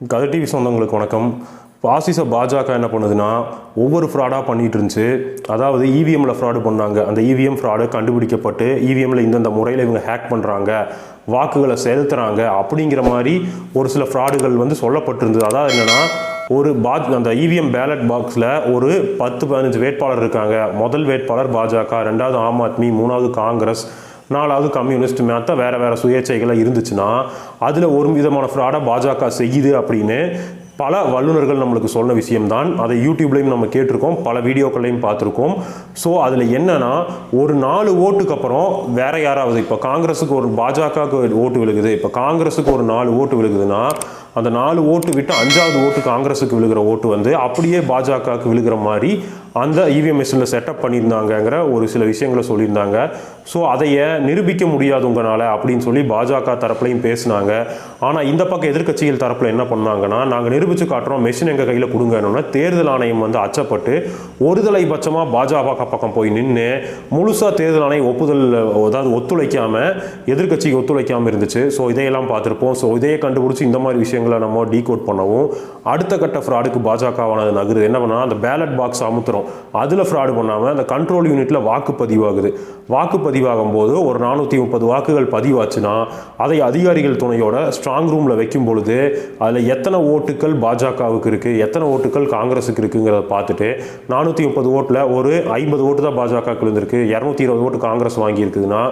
கதை டிவி சொந்தங்களுக்கு வணக்கம். பாசிச பாஜக என்ன பண்ணுதுன்னா ஒவ்வொரு ஃப்ராடாக பண்ணிட்டு இருந்துச்சு. அதாவது இவிஎம்மில் ஃப்ராடு பண்ணாங்க. அந்த இவிஎம் ஃப்ராடு கண்டுபிடிக்கப்பட்டு இவிஎம்மில் இந்தந்த முறையில் இவங்க ஹேக் பண்ணுறாங்க வாக்குகளை செலுத்துகிறாங்க அப்படிங்கிற மாதிரி ஒரு சில ஃப்ராடுகள் வந்து சொல்லப்பட்டிருந்தது. அதாவது என்னன்னா ஒரு பா அந்த இவிஎம் பேலட் பாக்ஸில் ஒரு பத்து பதினஞ்சு வேட்பாளர் இருக்காங்க. முதல் வேட்பாளர் பாஜக ரெண்டாவது ஆம் ஆத்மி மூணாவது காங்கிரஸ் நாலாவது கம்யூனிஸ்ட் மேத்த வேறு வேறு சுயேட்சைகளாக இருந்துச்சுன்னா அதில் ஒரு விதமான ஃப்ராடாக பாஜக செய்யுது அப்படின்னு பல வல்லுநர்கள் நம்மளுக்கு சொன்ன விஷயம்தான். அதை யூடியூப்லேயும் நம்ம கேட்டிருக்கோம் பல வீடியோக்களையும் பார்த்துருக்கோம். ஸோ அதில் என்னென்னா ஒரு நாலு ஓட்டுக்கு அப்புறம் வேறு யாராவது இப்போ காங்கிரஸுக்கு ஒரு பாஜகவுக்கு ஓட்டு விழுகுது இப்போ காங்கிரஸுக்கு ஒரு நாலு ஓட்டு விழுகுதுன்னா அந்த நாலு ஓட்டு விட்டு அஞ்சாவது ஓட்டு காங்கிரஸுக்கு விழுகிற ஓட்டு வந்து அப்படியே பாஜகவுக்கு விழுகிற மாதிரி அந்த இவிஎம் மிஷினில் செட்டப் பண்ணியிருந்தாங்கங்கிற ஒரு சில விஷயங்களை சொல்லியிருந்தாங்க. ஸோ அதைய நிரூபிக்க முடியாது உங்களால் அப்படின்னு சொல்லி பாஜக தரப்புலையும் பேசினாங்க. ஆனால் இந்த பக்கம் எதிர்கட்சிகள் தரப்பில் என்ன பண்ணாங்கன்னா நாங்கள் நிரூபித்து காட்டுறோம் மிஷின் எங்கள் கையில் கொடுங்கன்னா. தேர்தல் ஆணையம் வந்து அச்சப்பட்டு ஒருதலை பட்சமாக பாஜக பக்கம் போய் நின்று முழுசாக தேர்தல் ஆணையம் ஒப்புதல் அதாவது ஒத்துழைக்காமல் எதிர்க்கட்சிக்கு ஒத்துழைக்காமல் இருந்துச்சு. ஸோ இதையெல்லாம் பார்த்துருப்போம். ஸோ இதையே கண்டுபிடிச்சி இந்த மாதிரி விஷயங்களை நம்ம டீகோட் பண்ணவும் அடுத்த கட்ட ஃப்ராடுக்கு பாஜகவானது நகருது. என்ன பண்ணால் அந்த பேலட் பாக்ஸ் அமுத்துறோம் அதில் ஃப்ராடு பண்ணாமல் அந்த கண்ட்ரோல் யூனிட்டில் வாக்கு பதிவாகுது. வாக்கு பதிவாகும் போது ஒரு நானூற்றி முப்பது வாக்குகள் பதிவாச்சுன்னா அதை அதிகாரிகள் துணையோட ஸ்ட்ராங் ரூமில் வைக்கும் பொழுது அதில் எத்தனை ஓட்டுகள் பாஜகவுக்கு இருக்குது எத்தனை ஓட்டுகள் காங்கிரஸுக்கு இருக்குங்கிறத பார்த்துட்டு நானூற்றி முப்பது ஓட்டில் ஒரு ஐம்பது ஓட்டு தான் பாஜக இருந்திருக்கு இரநூத்தி இருபது ஓட்டு காங்கிரஸ் வாங்கியிருக்குதுன்னா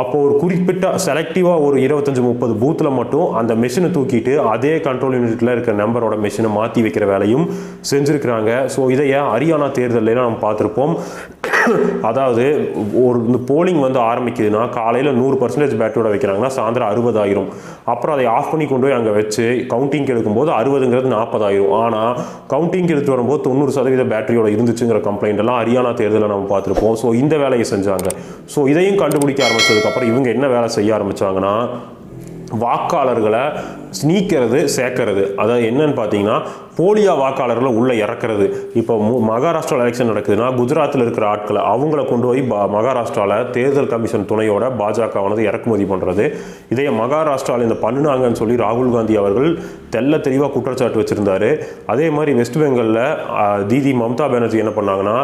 அப்போ ஒரு குறிப்பிட்ட செலக்டிவாக ஒரு இருபத்தஞ்சி முப்பது பூத்தில் மட்டும் அந்த மிஷினை தூக்கிட்டு அதே கண்ட்ரோல் யூனிட்டில் இருக்கிற நம்பரோட மிஷினை மாற்றி வைக்கிற வேலையும் செஞ்சுருக்கிறாங்க. ஸோ இதைய ஹரியானா தேர்தலில் நம்ம பார்த்துருப்போம். அதாவது ஒரு இந்த போலிங் வந்து ஆரம்பிக்குதுன்னா காலையில் நூறு பர்சன்டேஜ் பேட்டரியோட வைக்கிறாங்கன்னா சாயந்தரம் அறுபதாயிரம். அப்புறம் அதை ஆஃப் பண்ணி கொண்டு போய் அங்கே வச்சு கவுண்டிங் எடுக்கும்போது அறுபதுங்கிறது நாற்பதாயிரம். ஆனால் கவுண்டிங் எடுத்து வரும்போது தொண்ணூறு சதவீத பேட்டரியோட இருந்துச்சுங்கிற கம்ப்ளைண்ட் எல்லாம் ஹரியானா தேர்தலில் நம்ம பார்த்துருப்போம். ஸோ இந்த வேலையை செஞ்சாங்க. ஸோ இதையும் கண்டுபிடிக்க ஆரம்பித்ததுக்கப்புறம் இவங்க என்ன வேலை செய்ய ஆரம்பிச்சாங்கன்னா வாக்காளர்களை நீக்கிறது சேர்க்கறது. அதாவது என்னன்னு பார்த்தீங்கன்னா போலியா வாக்காளர்களை உள்ளே இறக்குறது. இப்போ மகாராஷ்டிரா எலெக்ஷன் நடக்குதுன்னா குஜராத்தில் இருக்கிற ஆட்களை அவங்கள கொண்டு போய் மகாராஷ்டிராவில் தேர்தல் கமிஷன் துணையோட பாஜகவானது இறக்குமதி பண்ணுறது இதே மகாராஷ்டிராவில் இந்த பண்ணுனாங்கன்னு சொல்லி ராகுல் காந்தி அவர்கள் தெல்ல தெளிவாக குற்றச்சாட்டு வச்சுருந்தாரு. அதே மாதிரி வெஸ்ட் பெங்காலில் தீதி மம்தா பானர்ஜி என்ன பண்ணாங்கன்னா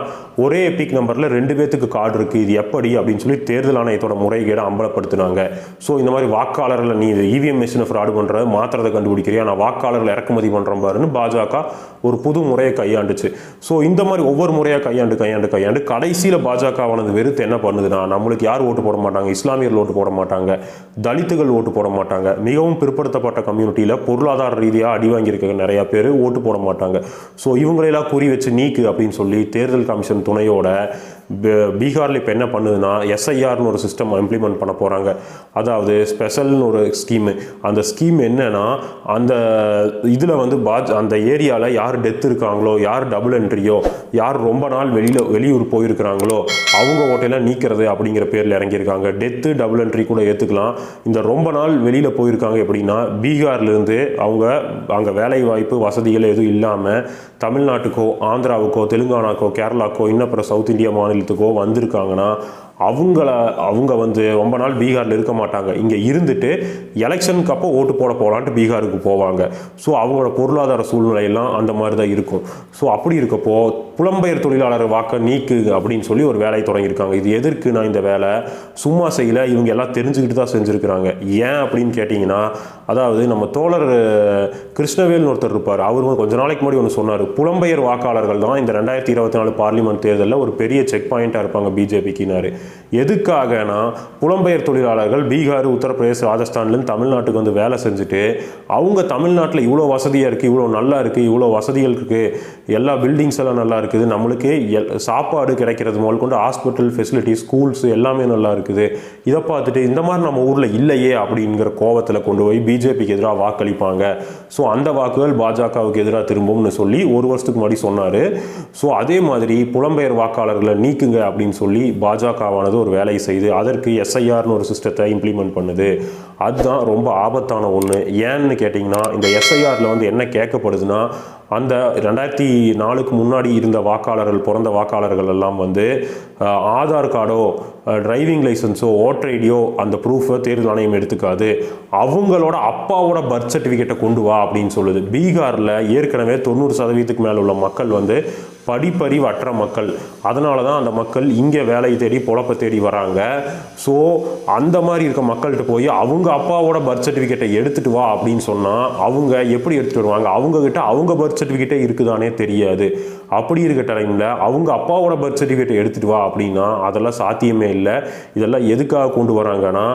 ஒரே பிக் நம்பரில் ரெண்டு பேர்த்துக்கு கார்டு இருக்குது இது எப்படி அப்படின்னு சொல்லி தேர்தல் ஆணையத்தோட முறைகேடை அம்பலப்படுத்தினாங்க. ஸோ இந்த மாதிரி வாக்காளர்களை நீ இவிஎம் மிஷினை ஃப்ராடு பண்ணுற மாத்திரத்தை கண்டுபிடிக்கிறியா? நான் வாக்காளர்களை இறக்குமதி பண்ணுறேன் பாருன்னு பாஜக ஒரு புது முறையை கையாண்டுச்சு. ஸோ இந்த மாதிரி ஒவ்வொரு முறையாக கையாண்டு கையாண்டு கையாண்டு கடைசியில் பாஜகவானது வெறுத்து என்ன பண்ணுதுன்னா நம்மளுக்கு யார் ஓட்டு போட மாட்டாங்க? இஸ்லாமியர்கள் ஓட்டு போட மாட்டாங்க. தலித்துகள் ஓட்டு போட மாட்டாங்க. மிகவும் பிற்படுத்தப்பட்ட கம்யூனிட்டியில் பொருளாதார ரீதியாக அடி வாங்கியிருக்க நிறைய பேர் ஓட்டு போட மாட்டாங்க. ஸோ இவங்களையெல்லாம் குறி வச்சு நீக்கு அப்படின்னு சொல்லி தேர்தல் கமிஷன் துணையோட பீகாரில் இப்போ என்ன பண்ணுதுன்னா எஸ்ஐஆர்னு ஒரு சிஸ்டம் இம்ப்ளிமெண்ட் பண்ண போகிறாங்க அதாவது ஸ்பெஷல்னு ஒரு ஸ்கீமு அந்த ஸ்கீம் என்னென்னா அந்த இதில் வந்து பாஜ் அந்த ஏரியாவில் யார் டெத் இருக்காங்களோ யார் டபுள் என்ட்ரியோ யார் ரொம்ப நாள் வெளியில் வெளியூர் போயிருக்கிறாங்களோ அவங்க ஓட்டையெல்லாம் நீக்கிறது அப்படிங்கிற பேரில் இறங்கியிருக்காங்க. டெத்து டபுள் என்ட்ரி கூட ஏற்றுக்கலாம் இந்த ரொம்ப நாள் வெளியில் போயிருக்காங்க எப்படின்னா பீகார்லேருந்து அவங்க அங்கே வேலை வாய்ப்பு வசதிகள் எதுவும் இல்லாமல் தமிழ்நாட்டுக்கோ ஆந்திராவுக்கோ தெலுங்கானாக்கோ கேரளாக்கோ இன்னும் அப்புறம் சவுத் இந்தியா மாநிலத்துக்கோ வந்திருக்காங்கன்னா அவங்கள அவங்க வந்து ரொம்ப நாள் பீகாரில் இருக்க மாட்டாங்க. இங்கே இருந்துட்டு எலெக்ஷனுக்கு அப்போ ஓட்டு போட போகலான்ட்டு பீகாருக்கு போவாங்க. ஸோ அவங்களோட பொருளாதார சூழ்நிலையெல்லாம் அந்த மாதிரி தான் இருக்கும். ஸோ அப்படி இருக்கப்போ புலம்பெயர் தொழிலாளர் வாக்க நீக்கு அப்படின்னு சொல்லி ஒரு வேலையை தொடங்கியிருக்காங்க. இது எதற்கு நான் இந்த வேலை? சும்மா செய்யல இவங்க எல்லாம் தெரிஞ்சுக்கிட்டு தான் செஞ்சுருக்கிறாங்க. ஏன் அப்படின்னு கேட்டிங்கன்னா அதாவது நம்ம தோழர் கிருஷ்ணவேல்னு ஒருத்தர் இருப்பார். அவர் கொஞ்ச நாளைக்கு முன்னாடி ஒன்று சொன்னார். புலம்பெயர் வாக்காளர்கள் தான் இந்த ரெண்டாயிரத்தி இருபத்தி நாலு பார்லிமெண்ட் தேர்தலில் ஒரு பெரிய செக் பாயிண்ட்டாக இருப்பாங்க பிஜேபிக்குனாரு எதுக்காகனா புலம்பெயர் தொழிலாளர்கள் பீகார் உத்தரப்பிரதேச ராஜஸ்தான்லேருந்து தமிழ்நாட்டுக்கு வந்து வேலை செஞ்சுட்டு அவங்க தமிழ்நாட்டில் இவ்வளோ வசதியாக இருக்குது இவ்வளோ நல்லா இருக்குது இவ்வளோ வசதிகள் இருக்குது எல்லா பில்டிங்ஸ் எல்லாம் நல்லா இருக்குது நம்மளுக்கு எல் சாப்பாடு கிடைக்கிறது முதல் கொண்டு ஹாஸ்பிட்டல் ஃபெசிலிட்டி ஸ்கூல்ஸ் எல்லாமே நல்லா இருக்குது. இதை பார்த்துட்டு இந்த மாதிரி நம்ம ஊரில் இல்லையே அப்படிங்கிற கோவத்தில் கொண்டு போய் பிஜேபிக்கு எதிராக வாக்களிப்பாங்க. ஸோ அந்த வாக்குகள் பாஜகவுக்கு எதிராக திரும்பும்னு சொல்லி ஒரு வருஷத்துக்கு முன்னாடி சொன்னார். ஸோ அதே மாதிரி புலம்பெயர் வாக்காளர்களை நீக்குங்க அப்படின்னு சொல்லி பாஜக பாஜகவானது ஒரு வேலையை செய்து அதற்கு எஸ்ஐஆர்னு ஒரு சிஸ்டத்தை இம்ப்ளிமெண்ட் பண்ணுது. அதுதான் ரொம்ப ஆபத்தான ஒன்று ஏன்னு கேட்டிங்கன்னா இந்த எஸ்ஐஆரில் வந்து என்ன கேட்கப்படுதுன்னா அந்த ரெண்டாயிரத்தி நாலுக்கு முன்னாடி இருந்த வாக்காளர்கள் பிறந்த வாக்காளர்கள் எல்லாம் வந்து ஆதார் கார்டோ டிரைவிங் லைசன்ஸோ ஓட்டர் ஐடியோ அந்த ப்ரூஃபை தேர்தல் ஆணையம் எடுத்துக்காது. அவங்களோட அப்பாவோட பர்த் சர்டிஃபிகேட்டை கொண்டு வா அப்படின்னு சொல்லுது. பீகாரில் ஏற்கனவே தொண்ணூறு சதவீதத்துக்கு மேலே உள்ள மக்கள் வந்து படிப்பறிவற்ற மக்கள். அதனால தான் அந்த மக்கள் இங்கே வேலையை தேடி பொழப்ப தேடி வராங்க. ஸோ அந்த மாதிரி இருக்க மக்கள்கிட்ட போய் அவங்க அப்பாவோட பர்த் சர்டிஃபிகேட்டை எடுத்துட்டு வா அப்படின்னு சொன்னால் அவங்க எப்படி எடுத்துகிட்டு வருவாங்க? அவங்கக்கிட்ட அவங்க பர்த் சர்டிஃபிகேட்டே இருக்குதானே தெரியாது. அப்படி இருக்க டைமில் அவங்க அப்பாவோட பர்த் சர்டிஃபிகேட்டை எடுத்துகிட்டு வா அப்படின்னா அதெல்லாம் சாத்தியமே இல்லை. இதெல்லாம் எதுக்காக கொண்டு வராங்கன்னா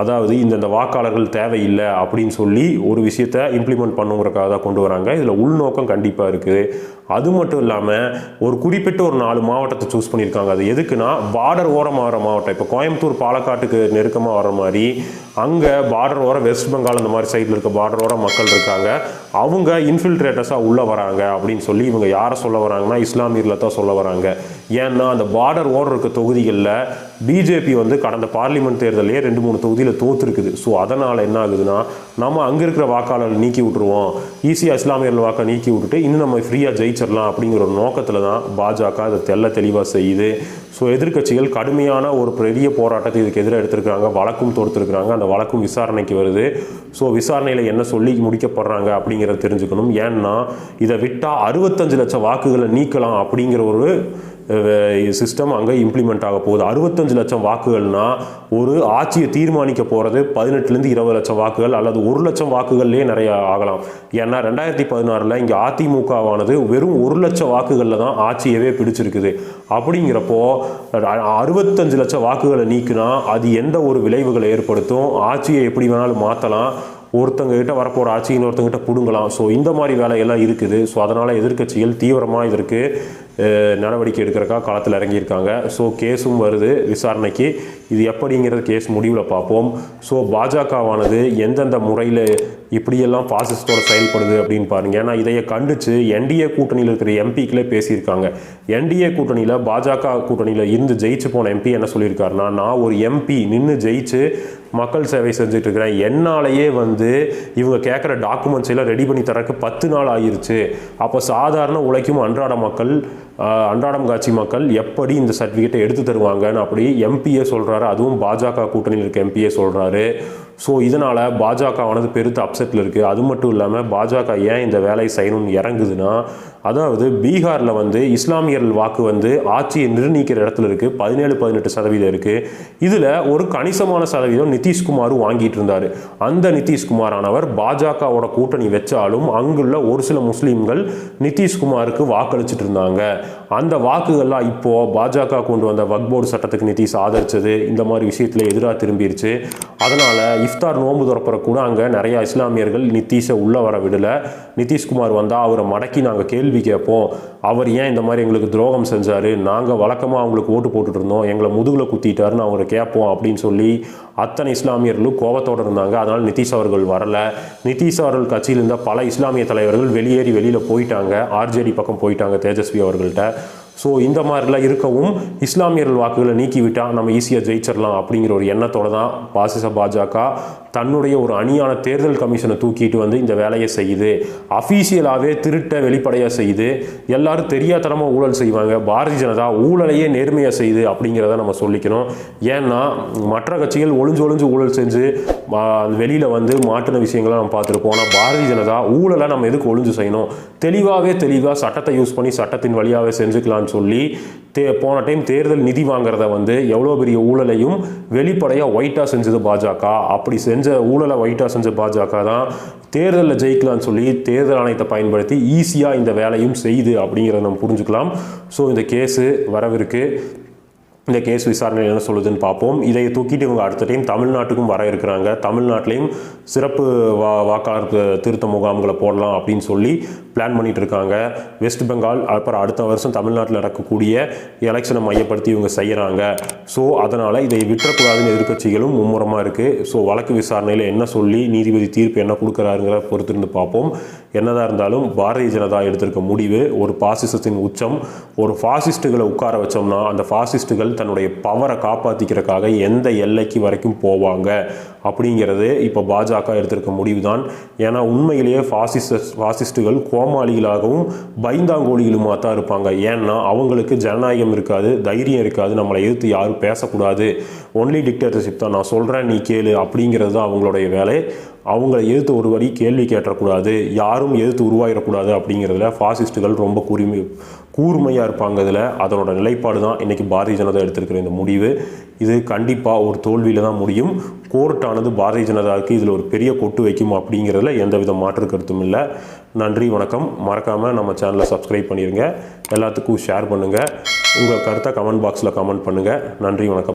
அதாவது இந்தந்த வாக்காளர்கள் தேவையில்லை அப்படின்னு சொல்லி ஒரு விஷயத்தை இம்ப்ளிமெண்ட் பண்ணுங்கிறக்காக தான் கொண்டு வராங்க. இதில் உள்நோக்கம் கண்டிப்பாக இருக்குது அது மட்டும் இல்லாமல் ஒரு குறிப்பிட்ட ஒரு நாலு மாவட்டத்தை சூஸ் பண்ணியிருக்காங்க. அது எதுக்குன்னா பார்டர் ஓரமாக வர மாவட்டம். இப்போ கோயம்புத்தூர் பாலக்காட்டுக்கு நெருக்கமாக வர மாதிரி அங்கே பார்டர் ஓரம் வெஸ்ட் பெங்கால் அந்த மாதிரி சைடில் இருக்க பார்டர் ஓரம் மக்கள் இருக்காங்க. அவங்க இன்ஃபில்ட்ரேட்டர்ஸாக உள்ளே வராங்க அப்படின்னு சொல்லி இவங்க யாரை சொல்ல வராங்கன்னா இஸ்லாமியரில் தான் சொல்ல வராங்க. ஏன்னா அந்த பார்டர் ஓரம் இருக்க தொகுதிகளில் பிஜேபி வந்து கடந்த பார்லிமெண்ட் தேர்தலையே ரெண்டு மூணு தொகுதியில் தோற்றுருக்குது ஸோ அதனால் என்ன ஆகுதுன்னா நம்ம அங்கே இருக்கிற வாக்காளர்கள் நீக்கி விட்டுருவோம். ஈஸியாக இஸ்லாமியர்கள் வாக்கை நீக்கி விட்டுட்டு இன்னும் நம்ம ஃப்ரீயாக ஜெயிச்சிடலாம் அப்படிங்கிற ஒரு நோக்கத்தில் தான் பாஜக அதை தெள்ள தெளிவாக செய்யுது. ஸோ எதிர்க்கட்சிகள் கடுமையான ஒரு பெரிய போராட்டத்தை இதுக்கு எதிராக எடுத்திருக்கிறாங்க. வழக்கும் தொடுத்திருக்கிறாங்க. அந்த வழக்கும் விசாரணைக்கு வருது. ஸோ விசாரணையில் என்ன சொல்லி முடிக்கப்படுறாங்க அப்படிங்கிறத தெரிஞ்சுக்கணும். ஏன்னா இதை விட்டால் அறுபத்தஞ்சு லட்சம் வாக்குகளை நீக்கலாம் அப்படிங்கிற ஒரு சிஸ்டம் அங்கே இம்ப்ளிமெண்ட் ஆக போகுது. அறுபத்தஞ்சு லட்சம் வாக்குகள்னா ஒரு ஆட்சியை தீர்மானிக்க போகிறது பதினெட்டுலேருந்து இருபது லட்சம் வாக்குகள் அல்லது ஒரு லட்சம் வாக்குகள்லேயே நிறைய ஆகலாம். ஏன்னா ரெண்டாயிரத்தி பதினாறில் இங்கே அதிமுகவானது வெறும் ஒரு லட்சம் வாக்குகளில் தான் ஆட்சியவே பிடிச்சிருக்குது. அப்படிங்கிறப்போ அறுபத்தஞ்சு லட்சம் வாக்குகளை நீக்கினா அது எந்த ஒரு விளைவுகளை ஏற்படுத்தும்? ஆட்சியை எப்படி வேணாலும் மாற்றலாம் ஒருத்தங்க கிட்ட வரப்போகிற ஆட்சி இன்னொருத்தங்கிட்ட பிடுங்கலாம். ஸோ இந்த மாதிரி வேலையெல்லாம் இருக்குது. ஸோ அதனால் எதிர்க்கட்சிகள் தீவிரமாக இதற்கு நடவடிக்கை எடுக்கிறக்கா களத்தில் இறங்கியிருக்காங்க. ஸோ கேஸும் வருது. விசாரணைக்கு இது எப்படிங்கிறது கேஸ் முடிவில் பார்ப்போம். ஸோ பாஜகவானது எந்தெந்த முறையில் இப்படியெல்லாம் பாசிஸ்டோட செயல்படுது அப்படின்னு பாருங்கள் ஏன்னா இதையை கண்டித்து என்டிஏ கூட்டணியில் இருக்கிற எம்பிக்களே பேசியிருக்காங்க. என்டிஏ கூட்டணியில் பாஜக கூட்டணியில் இருந்து ஜெயிச்சு போன எம்பி என்ன சொல்லியிருக்காருன்னா நான் ஒரு எம்பி நின்று ஜெயிச்சு மக்கள் சேவை செஞ்சுட்டு இருக்கிறேன் என்னாலேயே வந்து இவங்க கேட்குற டாக்குமெண்ட்ஸ் எல்லாம் ரெடி பண்ணி தரக்கு பத்து நாள் ஆயிருச்சு. அப்போ சாதாரண உழைக்கும் அன்றாட மக்கள் அன்றாடம் காட்சி மக்கள் எப்படி இந்த சர்டிஃபிகேட்டை எடுத்து தருவாங்கன்னு அப்படி எம்பிஏ சொல்கிறாரு அதுவும் பாஜக கூட்டணியில் இருக்க எம்பிஏ சொல்கிறாரு ஸோ இதனால் பாஜகவானது பெருத்த அப்செட்டில் இருக்குது அது மட்டும் இல்லாமல் பாஜக ஏன் இந்த வேலையை செய்யணும்னு இறங்குதுன்னா அதாவது பீகாரில் வந்து இஸ்லாமியர்கள் வாக்கு வந்து ஆட்சியை நிர்ணயிக்கிற இடத்துல இருக்குது பதினேழு பதினெட்டு சதவீதம் இருக்குது இதில் ஒரு கணிசமான சதவீதம் நிதிஷ்குமாரும் வாங்கிட்டு இருந்தார். அந்த நிதிஷ்குமாரானவர் பாஜகவோட கூட்டணி வச்சாலும் அங்குள்ள ஒரு சில முஸ்லீம்கள் நிதிஷ்குமாருக்கு வாக்களிச்சுட்டு இருந்தாங்க. அந்த வாக்குகள்லாம் இப்போது பாஜக கொண்டு வந்த வக்போர்டு சட்டத்துக்கு நிதிஷ் ஆதரிச்சது. இந்த மாதிரி விஷயத்தில் எதிராக திரும்பிடுச்சு அதனால் இஃப்தார் நோன்பு திறப்புற கூட அங்கே நிறையா இஸ்லாமியர்கள் நிதிஷை உள்ளே வர விடல. நிதிஷ்குமார் வந்தால் அவரை மடக்கி நாங்கள் கேள்வி கேட்போம். அவர் ஏன் இந்த மாதிரி எங்களுக்கு துரோகம் செஞ்சார்? நாங்கள் வழக்கமாக அவங்களுக்கு ஓட்டு போட்டுட்டு இருந்தோம். எங்களை முதுகில் குத்திட்டாருன்னு அவரை கேட்போம் அப்படின்னு சொல்லி அத்தனை இஸ்லாமியர்களும் கோபத்தோடு இருந்தாங்க. அதனால் நிதிஷ் அவர்கள் வரல. நிதிஷ் அவர்கள் கட்சியில் இருந்த பல இஸ்லாமிய தலைவர்கள் வெளியேறி வெளியில் போயிட்டாங்க. ஆர்ஜேடி பக்கம் போயிட்டாங்க தேஜஸ்வி அவர்கள்ட்ட. ஸோ இந்த மாதிரிலாம் இருக்கவும் இஸ்லாமியர்கள் வாக்குகளை நீக்கிவிட்டால் நம்ம ஈஸியாக ஜெயிச்சிடலாம் அப்படிங்கிற ஒரு எண்ணத்தோட தான் பாசிச பாஜக தன்னுடைய ஒரு அணியான தேர்தல் கமிஷனை தூக்கிட்டு வந்து இந்த வேலையை செய்யுது. அஃபீஷியலாகவே திருட்ட வெளிப்படையாக செய்யுது. எல்லாரும் தெரியாதனமாக ஊழல் செய்வாங்க. பாரதிய ஜனதா ஊழலையே நேர்மையாக செய்யுது அப்படிங்கிறத நம்ம சொல்லிக்கணும். ஏன்னா மற்ற கட்சிகள் ஒளிஞ்சு ஒளிஞ்சு ஊழல் செஞ்சு வெளியில் வந்து மாட்டின விஷயங்களை நம்ம பார்த்துருப்போம். ஆனால் பாரதிய ஜனதா ஊழலை நம்ம எதுக்கு ஒளிஞ்சு செய்யணும்? தெளிவாகவே தெளிவாக சட்டத்தை யூஸ் பண்ணி சட்டத்தின் வழியாகவே செஞ்சுக்கலாம்னு சொல்லி தே போன டைம் தேர்தல் நிதி வாங்குறத வந்து எவ்வளோ பெரிய ஊழலையும் வெளிப்படையாக ஒயிட்டாக செஞ்சது பாஜக. அப்படி செஞ்சு ஊழலை ஒயிட்டாக செஞ்ச பாஜக தான் தேர்தலில் ஜெயிக்கலாம்னு சொல்லி தேர்தல் ஆணையத்தை பயன்படுத்தி ஈஸியாக இந்த வேலையும் செய்யுது அப்படிங்கிறத நம்ம புரிஞ்சுக்கலாம். ஸோ இந்த கேஸு வரவிருக்கு. இந்த கேஸ் விசாரணை என்ன சொல்லுதுன்னு பார்ப்போம். இதை தூக்கிட்டு இவங்க அடுத்த டைம் தமிழ்நாட்டுக்கும் வர இருக்கிறாங்க. தமிழ்நாட்டிலையும் சிறப்பு வா வாக்காளர் திருத்த முகாம்களை போடலாம் அப்படின்னு சொல்லி பிளான் பண்ணிகிட்டு இருக்காங்க வெஸ்ட் பெங்கால் அப்புறம் அடுத்த வருஷம் தமிழ்நாட்டில் நடக்கக்கூடிய எலெக்ஷனை மையப்படுத்தி இவங்க செய்கிறாங்க ஸோ அதனால் இதை விட்டுறக்கூடாதுன்னு எதிர்க்கட்சிகளும் மும்முரமாக இருக்குது ஸோ வழக்கு விசாரணையில் என்ன சொல்லி நீதிபதி தீர்ப்பு என்ன கொடுக்குறாருங்கிற பொறுத்திருந்து பார்ப்போம். என்னதான் இருந்தாலும் பாரதிய ஜனதா எடுத்திருக்க முடிவு ஒரு பாசிசத்தின் உச்சம். ஒரு ஃபாசிஸ்ட்டுகளை உட்கார வச்சோம்னா அந்த ஃபாசிஸ்ட்டுகள் தன்னுடைய பவரை காப்பாற்றிக்கிறக்காக எந்த எல்லைக்கு வரைக்கும் போவாங்க? அப்படிங்கிறது இப்போ பாஜக எடுத்திருக்க முடிவு தான் ஏன்னா உண்மையிலேயே ஃபாசிஸ்ட் ஃபாசிஸ்ட்டுகள் கோமாளிகளாகவும் பைந்தாங்கோழிகளுமாக தான் இருப்பாங்க. ஏன்னா அவங்களுக்கு ஜனநாயகம் இருக்காது தைரியம் இருக்காது நம்மளை எதிர்த்து யாரும் பேசக்கூடாது. ஒன்லி டிக்டேட்டர்ஷிப் தான் நான் சொல்கிறேன் நீ கேளு அப்படிங்கிறது தான் அவங்களுடைய வேலை. அவங்கள எதிர்த்து ஒரு வரி கேள்வி கேட்டக்கூடாது யாரும் எதிர்த்து உருவாகிடக்கூடாது அப்படிங்கிறதுல ஃபாசிஸ்ட்டுகள் ரொம்ப கூர்மை கூர்மையாக இருப்பாங்க இதில். அதனோட நிலைப்பாடு தான் இன்றைக்கி பாரதிய ஜனதா எடுத்திருக்கிற இந்த முடிவு. இது கண்டிப்பாக ஒரு தோல்வியில் தான் முடியும். கோர்ட்டானது பாரதிய ஜனதாவுக்கு இதில் ஒரு பெரிய கொட்டு வைக்கும் அப்படிங்கிறதுல எந்தவித மாற்று கருத்தும் இல்லை. நன்றி வணக்கம். மறக்காமல் நம்ம சேனலை சப்ஸ்கிரைப் பண்ணிடுங்க எல்லாத்துக்கும் ஷேர் பண்ணுங்கள் உங்கள் கருத்தை கமெண்ட் பாக்ஸில் கமெண்ட் பண்ணுங்கள் நன்றி வணக்கம்.